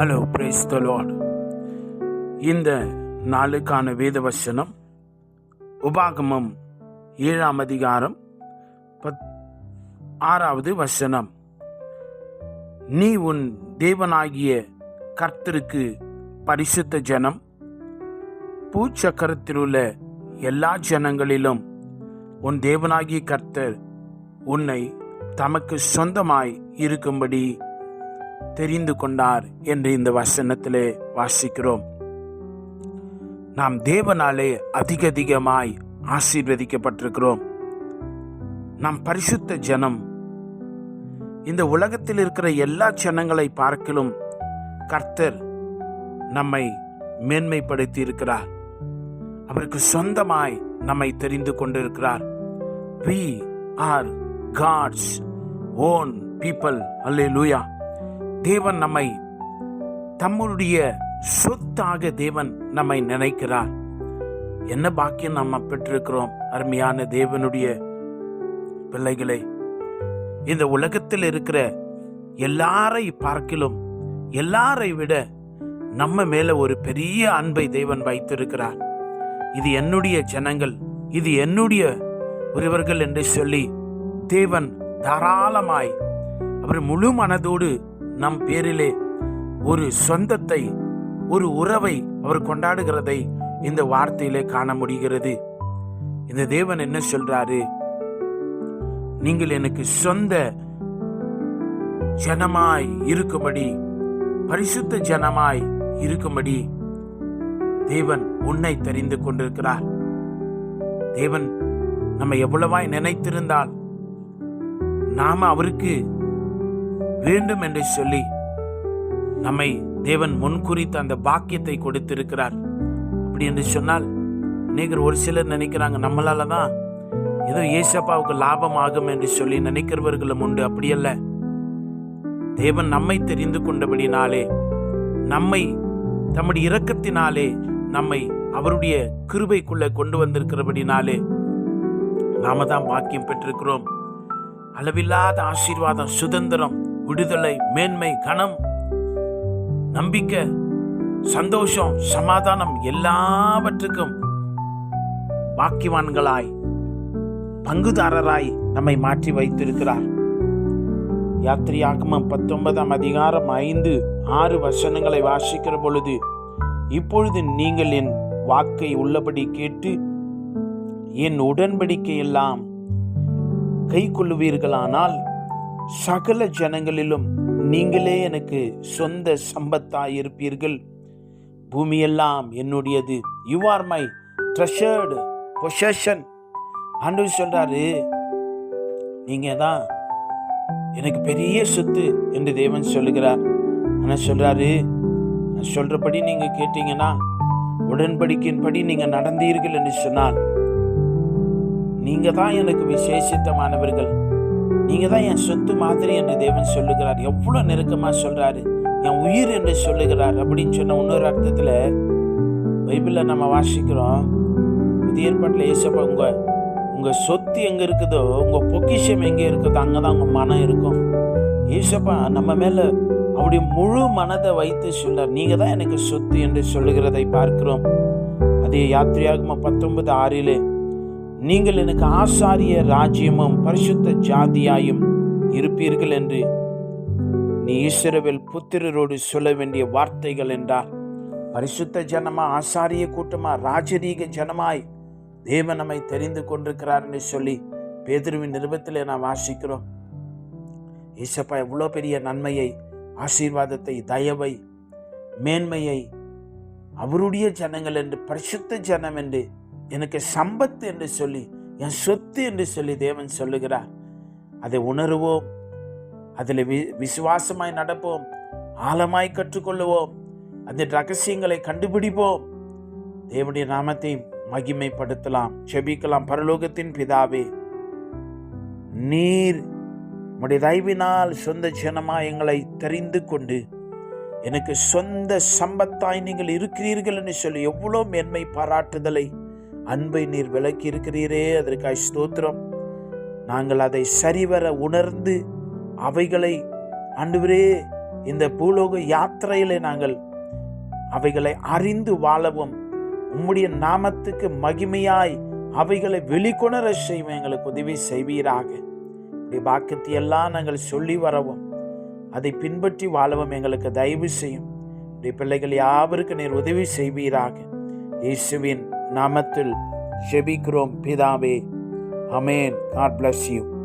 Hello brace த இந்த நாளுக்கான வேத வசனம் உபாகமம் ஏழாம் அதிகாரம் பத் ஆறாவது வசனம். நீ உன் தேவனாகிய கர்த்தருக்கு பரிசுத்த ஜனம் பூச்சக்கரத்தில் உள்ள எல்லா ஜனங்களிலும் உன் தேவனாகிய கர்த்தர் உன்னை தமக்கு சொந்தமாய் இருக்கும்படி தெரிந்து கொண்டார் என்று இந்த வசனத்திலே வாசிக்கிறோம். நாம் தேவனாலே அதிக அதிகமாய் ஆசீர்வதிக்கப்பட்டிருக்கிறோம். நாம் பரிசுத்த ஜனம். இந்த உலகத்தில் இருக்கிற எல்லா ஜனங்களை பார்க்கிலும் கர்த்தர் நம்மை மேன்மைப்படுத்தி இருக்கிறார் அவருக்கு சொந்தமாய் நம்மை தெரிந்து கொண்டிருக்கிறார். We are God's own people hallelujah தேவன் நம்மை தம்முடைய சொத்தாக தேவன் நம்மை நினைக்கிறார். என்ன பாக்கியம் நம்ம பெற்றிருக்கிறோம்? அருமையான தேவனுடைய பிள்ளைகளை இந்த உலகத்தில் இருக்கிற எல்லாரை பார்க்கிலும் எல்லாரை விட நம்ம மேல ஒரு பெரிய அன்பை தேவன் வைத்திருக்கிறார். இது என்னுடைய ஜனங்கள் இது என்னுடைய ஒருவர்கள் என்று சொல்லி தேவன் தாராளமாய் அவர் முழு மனதோடு நம் பேரிலே ஒரு சொந்தத்தை ஒரு உறவை அவர் கொண்டாடுகிறதை இந்த வார்த்தையிலே காண முடிகிறது. இந்த தேவன் என்ன சொல்றாரு? நீங்கள் எனக்கு சொந்த ஜனமாய் இருக்கும்படி பரிசுத்த ஜனமாய் இருக்கும்படி தேவன் உன்னை தெரிந்து கொண்டிருக்கிறார். தேவன் நம்ம எவ்வளவாய் நினைத்திருந்தால் நாம அவருக்கு வேண்டும் என்று சொல்லி நம்மை தேவன் முன்குறித்த அந்த பாக்கியத்தை கொடுத்திருக்கிறார். அப்படி என்று சொன்னால் அநேகர் ஒரு சிலர் நினைக்கிறாங்க நம்மளால தான் ஏதோ ஏசப்பாவுக்கு லாபம் ஆகும் என்று சொல்லி நினைக்கிறவர்களும் உண்டு. அப்படியல்ல. தேவன் நம்மை தெரிந்து கொண்டபடினாலே நம்மை தம்முடைய இரக்கத்தினாலே நம்மை அவருடைய கிருபைக்குள்ள கொண்டு வந்திருக்கிறபடினாலே நாம தான் பாக்கியம் பெற்றிருக்கிறோம். அளவில்லாத ஆசீர்வாதம் சுதந்திரம் விடுதலை மேன்மை கணம் நம்பிக்கை சந்தோஷம் சமாதானம் எல்லாவற்றுக்கும் பாக்கியவான்களாய் பங்குதாரராய் நம்மை மாற்றி வைத்திருக்கிறார். யாத்திரியாகமம் பத்தொன்பதாம் அதிகாரம் ஐந்து ஆறு வசனங்களை வாசிக்கிற பொழுது இப்பொழுது நீங்கள் என் வாக்கை உள்ளபடி கேட்டு என் உடன்படிக்கையெல்லாம் கை கொள்ளுவீர்களானால் சகல ஜனங்களிலும் நீங்களே எனக்கு சொந்த சம்பத்தாய் இருப்பீர்கள் பூமியெல்லாம் என்னுடையது. You are my treasured possession ஆண்டு சொல்றாரு நீங்க தான் எனக்கு பெரிய சொத்து என்று தேவன் சொல்லுகிறார். ஆனால் சொல்றாரு நான் சொல்றபடி நீங்க கேட்டீங்கன்னா உடன்படிக்கையின்படி நீங்க நடந்தீர்கள் என்று சொன்னால் நீங்க தான் எனக்கு விசேஷித்தமானவர்கள். நீங்க தான் என் சொத்து மாதிரி என்று தேவன் சொல்லுகிறார். எவ்வளவு நெருக்கமா சொல்றாரு. என் உயிர் என்று சொல்லுகிறார் அப்படின்னு சொன்ன இன்னொரு அர்த்தத்துல பைபிளில் நம்ம வாசிக்கிறோம். புதிய ஏற்பாட்டில் ஏசப்பா உங்க உங்க சொத்து எங்க இருக்குதோ உங்க பொக்கிஷம் எங்க இருக்குதோ அங்கதான் உங்க மனம் இருக்கும். ஏசப்பா நம்ம மேல அவருடைய முழு மனதை வைத்து சொல்றார். நீங்க தான் எனக்கு சொத்து என்று சொல்லுகிறதை பார்க்கிறோம். அதே யாத்திரையாகும் பத்தொன்பது ஆறிலே நீங்கள் எனக்கு ஆசாரிய ராஜ்யமும் பரிசுத்த ஜாதியாயும் இருப்பீர்கள் என்று நீ ஈஸ்வரவில் புத்திரரோடு சொல்ல வேண்டிய வார்த்தைகள் என்றார். பரிசுத்த ஜனமா ஆசாரிய கூட்டமா ராஜரீக ஜனமாய் தேவன் நம்மை தெரிந்து கொண்டிருக்கிறார் என்று சொல்லி பேதுருவின் நிருபத்தில் நான் வாசிக்கிறோம். ஈசப்பா எவ்வளோ பெரிய நன்மையை ஆசீர்வாதத்தை தயவை மேன்மையை அவருடைய ஜனங்கள் என்று பரிசுத்த ஜனம் என்று எனக்கு சம்பத்து என்று சொல்லி என் சொத்து என்று சொல்லி தேவன் சொல்லுகிறார். அதை உணருவோம். அதில் வி விசுவாசமாய் நடப்போம். ஆழமாய் கற்றுக்கொள்ளுவோம். அந்த ரகசியங்களை கண்டுபிடிப்போம். தேவனுடைய நாமத்தை மகிமைப்படுத்தலாம். செபிக்கலாம். பரலோகத்தின் பிதாவே நீர் உடைய தயவினால் சொந்த ஜனமா எங்களை தெரிந்து கொண்டு எனக்கு சொந்த சம்பத்தாய் நீங்கள் இருக்கிறீர்கள் என்று சொல்லி எவ்வளோ மேன்மை பாராட்டுதலை அன்பை நீர் விளக்கி இருக்கிறீரே அதற்காய் ஸ்தோத்திரம். நாங்கள் அதை சரிவர உணர்ந்து அவைகளை அன்றுவரே இந்த பூலோக யாத்திரையிலே நாங்கள் அவைகளை அறிந்து வாழவும் உம்முடைய நாமத்துக்கு மகிமையாய் அவைகளை வெளிக்கொணர செய்வோம் எங்களுக்கு உதவி செய்வீராக. இப்படி பாக்கியத்தை எல்லாம் நாங்கள் சொல்லி வரவும் அதை பின்பற்றி வாழவும் எங்களுக்கு தயவு செய்யும். இப்படி பிள்ளைகள் யாவருக்கு நீர் உதவி செய்வீராக. இயேசுவின் நாமத்தில் ஜெபிக்கிறோம் பிதாவே. அமேன் காட் பிளஸ் யூ